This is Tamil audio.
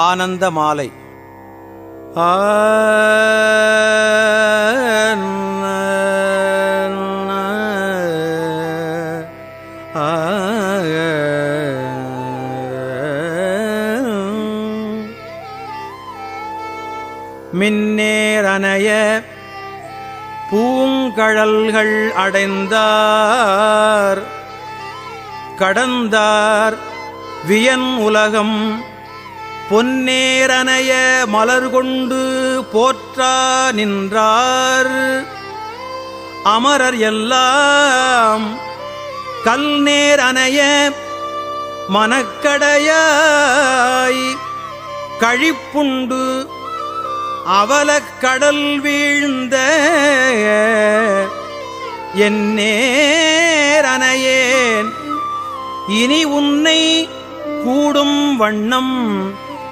ஆனந்த மாலை மின்னேரணைய பூங்கழல்கள் அடைந்தார் கடந்தார் வியன் உலகம் பொன்னேரனைய மலர் கொண்டு போற்றா நின்றார். அமரர் எல்லாம் கல்நேரனைய மனக்கடையாய் கழிப்புண்டு அவலக்கடல் வீழ்ந்த என்னேரனையேன் இனி உன்னை கூடும் வண்ணம்